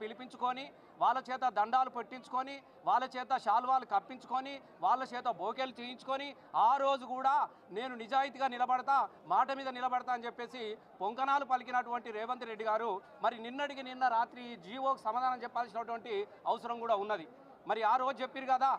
పిలిపించుకొని వాళ్ళ చేత దండాలు పెట్టించుకొని వాళ్ళ చేత శాల్వాలు కప్పించుకొని వాళ్ళ చేత బోకేలు చేయించుకొని ఆ రోజు కూడా నేను నిజాయితీగా నిలబడతా మాట మీద నిలబడతా అని చెప్పేసి పొంకణాలు పలికినటువంటి రేవంత్ రెడ్డి గారు మరి నిన్నటికి నిన్న రాత్రి జీవోకు సమాధానం చెప్పాల్సినటువంటి అవసరం కూడా ఉన్నది. మరి ఆ రోజు చెప్పారు కదా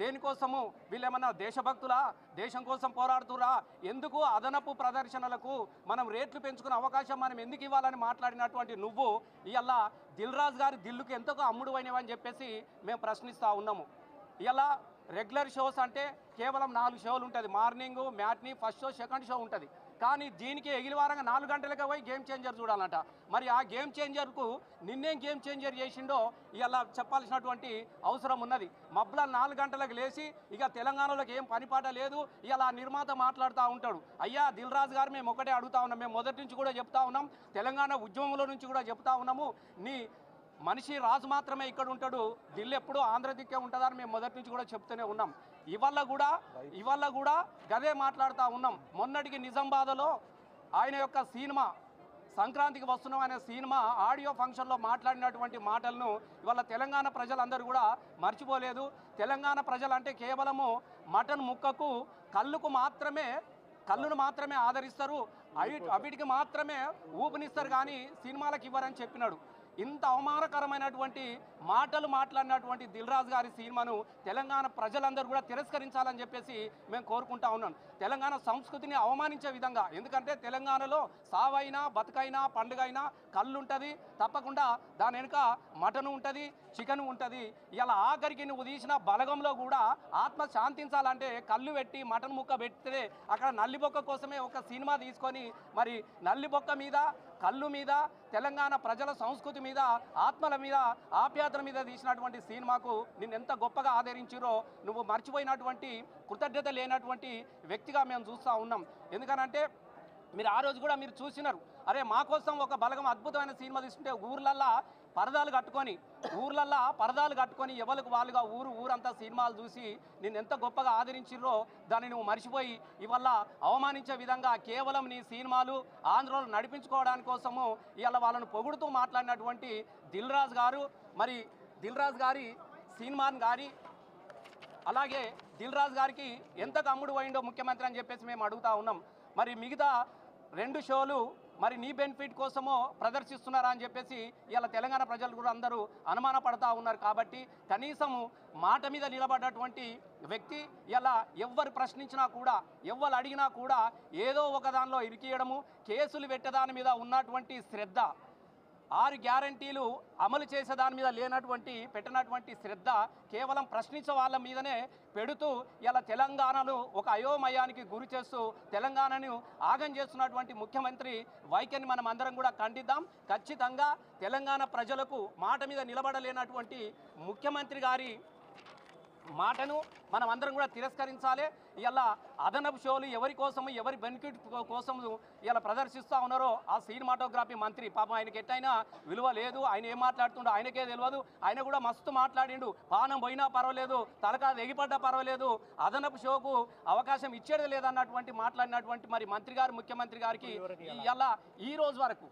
దేనికోసము వీళ్ళేమన్నా దేశభక్తులా? దేశం కోసం పోరాడుతురా ఎందుకు అదనపు ప్రదర్శనలకు మనం రేట్లు పెంచుకునే అవకాశం మనం ఎందుకు ఇవ్వాలని మాట్లాడినటువంటి నువ్వు ఇవాళ దిల్ రాజు గారి దిల్లుకు ఎంతకు అమ్ముడు అయినవని చెప్పేసి మేము ప్రశ్నిస్తూ ఉన్నాము. ఇలా రెగ్యులర్ షోస్ అంటే కేవలం నాలుగు షోలు ఉంటుంది. Morning matinee first show second show ఉంటుంది. కానీ దీనికి ఎగిలివారంగా నాలుగు గంటలకే పోయి గేమ్ చేంజర్ చూడాలంట. మరి ఆ గేమ్ చేంజర్కు నిన్నేం గేమ్ చేంజర్ చేసిండో ఇలా చెప్పాల్సినటువంటి అవసరం ఉన్నది. మబ్బుల నాలుగు గంటలకు లేచి ఇక తెలంగాణలోకి ఏం పనిపాట లేదు. ఇలా నిర్మాత మాట్లాడుతూ ఉంటాడు. అయ్యా దిల్ రాజు గారు మేము ఒకటే అడుగుతా ఉన్నాం. మేము మొదటి నుంచి కూడా చెప్తా ఉన్నాం. తెలంగాణ ఉద్యమంలో నుంచి కూడా చెప్తా ఉన్నాము. నీ మనిషి రాజు మాత్రమే ఇక్కడ ఉంటాడు. ఢిల్లీ ఎప్పుడూ ఆంధ్ర దిక్కే ఉంటుందని మేము మొదటి నుంచి కూడా చెప్తూనే ఉన్నాం. ఇవాళ కూడా ఇవాళ కూడా గదే మాట్లాడుతూ ఉన్నాం. మొన్నటికి నిజామాబాద్లో ఆయన యొక్క సినిమా సంక్రాంతికి వస్తున్నాం అనే సినిమా ఆడియో ఫంక్షన్లో మాట్లాడినటువంటి మాటలను ఇవాళ తెలంగాణ ప్రజలందరూ కూడా మర్చిపోలేదు. తెలంగాణ ప్రజలంటే కేవలము మటన్ ముక్కకు కళ్ళుకు మాత్రమే కళ్ళును మాత్రమే ఆదరిస్తారు. అవి అవిటికి మాత్రమే ఊపినిస్తారు కానీ సినిమాలకు ఇవ్వరని చెప్పినాడు. ఇంత అవమానకరమైనటువంటి మాటలు మాట్లాడినటువంటి దిల్ రాజు గారి సినిమాను తెలంగాణ ప్రజలందరూ కూడా తిరస్కరించాలని చెప్పేసి మేము కోరుకుంటా ఉన్నాం. తెలంగాణ సంస్కృతిని అవమానించే విధంగా ఎందుకంటే తెలంగాణలో సావైనా బతుకైనా పండుగ అయినా కళ్ళు ఉంటుంది తప్పకుండా దాని వెనుక మటన్ ఉంటుంది చికెన్ ఉంటుంది. ఇలా ఆఖరికి నువ్వు తీసిన బలగంలో కూడా ఆత్మ శాంతించాలంటే కళ్ళు పెట్టి మటన్ ముక్క పెడితే అక్కడ నల్లిబొక్క కోసమే ఒక సినిమా తీసుకొని మరి నల్లిబొక్క మీద కళ్ళు మీద తెలంగాణ ప్రజల సంస్కృతి మీద ఆత్మల మీద ఆప్యాతల మీద తీసినటువంటి సినిమాకు నిన్ను ఎంత గొప్పగా ఆదరించిరో నువ్వు మర్చిపోయినటువంటి కృతజ్ఞత లేనటువంటి వ్యక్తిగా మేము చూస్తూ ఉన్నాం. ఎందుకనంటే మీరు ఆ రోజు కూడా మీరు చూసినారు. అరే మా కోసం ఒక బలగం అద్భుతమైన సినిమా తీసుకుంటే ఊర్లల్లా పరదాలు కట్టుకొని ఊర్లల్లా పరదాలు కట్టుకొని ఎవరికి వాళ్ళుగా ఊరు ఊరంతా సినిమాలు చూసి నేను ఎంత గొప్పగా ఆదరించిర్రో దాన్ని నువ్వు మర్చిపోయి ఇవల్ల అవమానించే విధంగా కేవలం నీ సినిమాలు ఆంధ్రలో నడిపించుకోవడానికి కోసము ఇవాళ వాళ్ళను పొగుడుతూ మాట్లాడినటువంటి దిల్ రాజు గారు. మరి దిల్ రాజు గారి సినిమాని గారి అలాగే దిల్ రాజు గారికి ఎంత కమ్ముడు పోయిండో ముఖ్యమంత్రి అని చెప్పేసి మేము అడుగుతా ఉన్నాం. మరి మిగతా రెండు షోలు మరి నీ బెనిఫిట్ కోసమో ప్రదర్శిస్తున్నారా అని చెప్పేసి ఇలా తెలంగాణ ప్రజలు కూడా అందరూ అనుమాన పడతా ఉన్నారు కాబట్టి కనీసము మాట మీద నిలబడ్డటువంటి వ్యక్తి ఇలా ఎవ్వరు ప్రశ్నించినా కూడా ఎవ్వరు అడిగినా కూడా ఏదో ఒక దానిలో ఇరికియడము కేసులు పెట్టేదాని మీద ఉన్నటువంటి శ్రద్ధ. ఆరు గ్యారంటీలు అమలు చేసే దాని మీద లేనటువంటి పెట్టినటువంటి శ్రద్ధ కేవలం ప్రశ్నించే వాళ్ళ మీదనే పెడుతూ ఇలా తెలంగాణను ఒక అయోమయానికి గురి చేస్తూ తెలంగాణను ఆగం చేస్తున్నటువంటి ముఖ్యమంత్రి వైఖరిని మనం అందరం కూడా ఖండిద్దాం. ఖచ్చితంగా తెలంగాణ ప్రజలకు మాట మీద నిలబడలేనటువంటి ముఖ్యమంత్రి గారి మాటను మనం అందరం కూడా తిరస్కరించాలి. ఇలా అదనపు షోలు ఎవరి కోసం ఎవరి బెనిఫిట్ కోసం ఇలా ప్రదర్శిస్తూ ఉన్నారో ఆ సినిమాటోగ్రఫీ మంత్రి. పాపం ఆయనకి ఎట్టయినా విలువ లేదు. ఆయన ఏం మాట్లాడుతుండో ఆయనకే తెలియదు ఆయన కూడా మస్తు మాట్లాడిండు. పానం పోయినా పర్వాలేదు. తలకా ఎగిపడ్డా పర్వాలేదు. అదనపు షోకు అవకాశం ఇచ్చేది లేదన్నటువంటి మాట్లాడినటువంటి మరి మంత్రి గారు ముఖ్యమంత్రి గారికి ఇలా ఈ రోజు వరకు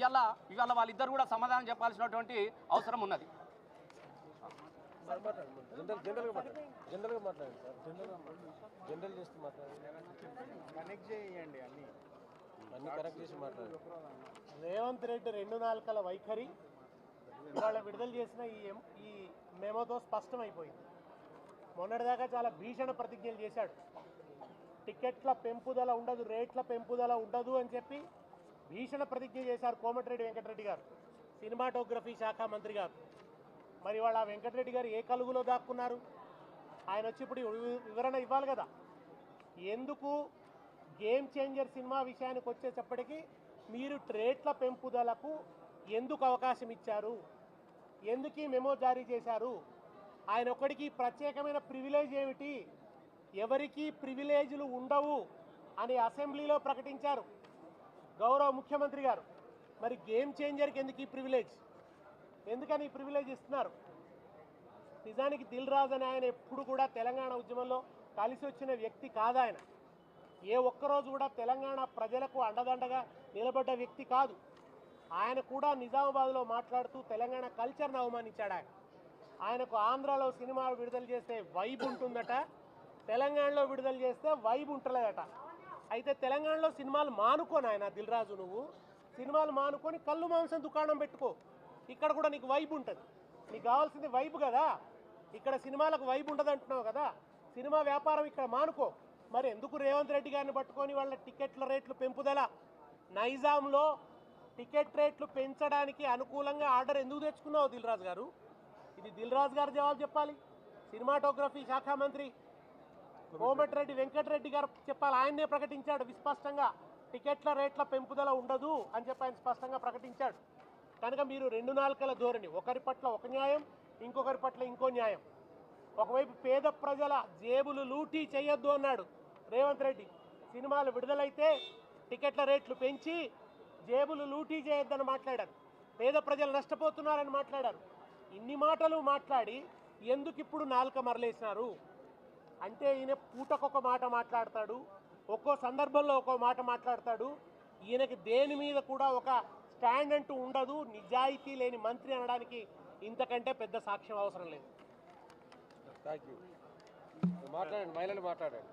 ఇవాళ ఇవాళ వాళ్ళిద్దరు కూడా సమాధానం చెప్పాల్సినటువంటి అవసరం ఉన్నది. జనరల్ జనరల్గా మాట్లాడండి జనరల్గా మాట్లాడండి సార్. జనరల్గా జనరల్ చేస్తూ మాట్లాడండి కనెక్ట్ చేయండి అన్ని. అన్ని కరెక్ట్ చేసి మాట్లాడండి రేవంత్ రెడ్డి రెండు నాలుకల వైఖరి ఇవాళ విడుదల చేసిన ఈ ఎం- ఈ మెమోతో స్పష్టమైపోయింది. మొన్నటిదాకా చాలా భీషణ ప్రతిజ్ఞలు చేశాడు. టికెట్ల పెంపుదల ఉండదు రేట్ల పెంపుదల ఉండదు అని చెప్పి భీషణ ప్రతిజ్ఞ చేశారు కోమటిరెడ్డి వెంకటరెడ్డి గారు. సినిమాటోగ్రఫీ శాఖ మంత్రి గారు. మరి వాళ్ళ వెంకటరెడ్డి గారు ఏ కలుగులో దాక్కున్నారు? ఆయన వచ్చి ఇప్పుడు వివరణ ఇవ్వాలి కదా. ఎందుకు గేమ్ చేంజర్ సినిమా విషయానికి వచ్చేటప్పటికి మీరు ట్రేట్ల పెంపుదలకు ఎందుకు అవకాశం ఇచ్చారు? ఎందుకు ఈ మెమో జారీ చేశారు? ఆయన ఒక్కడికి ప్రత్యేకమైన ప్రివిలేజ్ ఏమిటి? ఎవరికీ ప్రివిలేజ్లు ఉండవు అని అసెంబ్లీలో ప్రకటించారు గౌరవ ముఖ్యమంత్రి గారు. మరి గేమ్ చేంజర్కి ఎందుకు ఈ ప్రివిలేజ్ ఎందుకని ఈ ప్రివిలేజ్ ఇస్తున్నారు? నిజానికి దిల్ రాజు అని ఆయన ఎప్పుడు కూడా తెలంగాణ ఉద్యమంలో కలిసి వచ్చిన వ్యక్తి కాదు ఆయన ఏ ఒక్కరోజు కూడా తెలంగాణ ప్రజలకు అండదండగా నిలబడ్డ వ్యక్తి కాదు. ఆయన కూడా నిజామాబాద్లో మాట్లాడుతూ తెలంగాణ కల్చర్ను అవమానించాడు ఆయన. ఆయనకు ఆంధ్రాలో సినిమా విడుదల చేస్తే వైబ్ ఉంటుందట తెలంగాణలో విడుదల చేస్తే వైబ్ ఉంటలేదట. అయితే తెలంగాణలో సినిమాలు మానుకోని ఆయన దిల్ రాజు నువ్వు. సినిమాలు మానుకొని కళ్ళు మాంసం దుకాణం పెట్టుకో. ఇక్కడ కూడా నీకు వైబ్ ఉంటుంది. నీకు కావాల్సింది వైబ్ కదా. ఇక్కడ సినిమాలకు వైబ్ ఉండదు అంటున్నావు కదా. సినిమా వ్యాపారం ఇక్కడ మానుకో. మరి ఎందుకు రేవంత్ రెడ్డి గారిని పట్టుకొని వాళ్ళ టికెట్ల రేట్లు పెంపుదల? నైజాంలో టికెట్ రేట్లు పెంచడానికి అనుకూలంగా ఆర్డర్ ఎందుకు తెచ్చుకున్నావు దిల్రాజు గారు? ఇది దిల్ రాజు గారు జవాబు చెప్పాలి. సినిమాటోగ్రఫీ శాఖ మంత్రి కోమటిరెడ్డి వెంకటరెడ్డి గారు చెప్పాలి. ఆయన్నే ప్రకటించాడు. విస్పష్టంగా టికెట్ల రేట్ల పెంపుదల ఉండదు అని చెప్పి ఆయన స్పష్టంగా ప్రకటించాడు. కనుక మీరు రెండు నాలుకల ధోరణి ఒకరి పట్ల ఒక న్యాయం ఇంకొకరి పట్ల ఇంకో న్యాయం. ఒకవైపు పేద ప్రజల జేబులు లూటీ చేయొద్దు అన్నాడు రేవంత్ రెడ్డి. సినిమాలు విడుదలైతే టికెట్ల రేట్లు పెంచి జేబులు లూటీ చేయొద్దని మాట్లాడారు. పేద ప్రజలు నష్టపోతున్నారని మాట్లాడారు. ఇన్ని మాటలు మాట్లాడి ఎందుకు ఇప్పుడు నాలుక మరలేసినారు? అంటే ఈయన పూటకొక మాట మాట్లాడతాడు ఒక్కో సందర్భంలో ఒక్కో మాట మాట్లాడతాడు. ఈయనకి దేని మీద కూడా ఒక స్టాండ్ అంటూ ఉండదు నిజాయితీ లేని మంత్రి అనడానికి ఇంతకంటే పెద్ద సాక్ష్యం అవసరం లేదు. థ్యాంక్ యూ మాట్లాడండి మహిళలు మాట్లాడండి.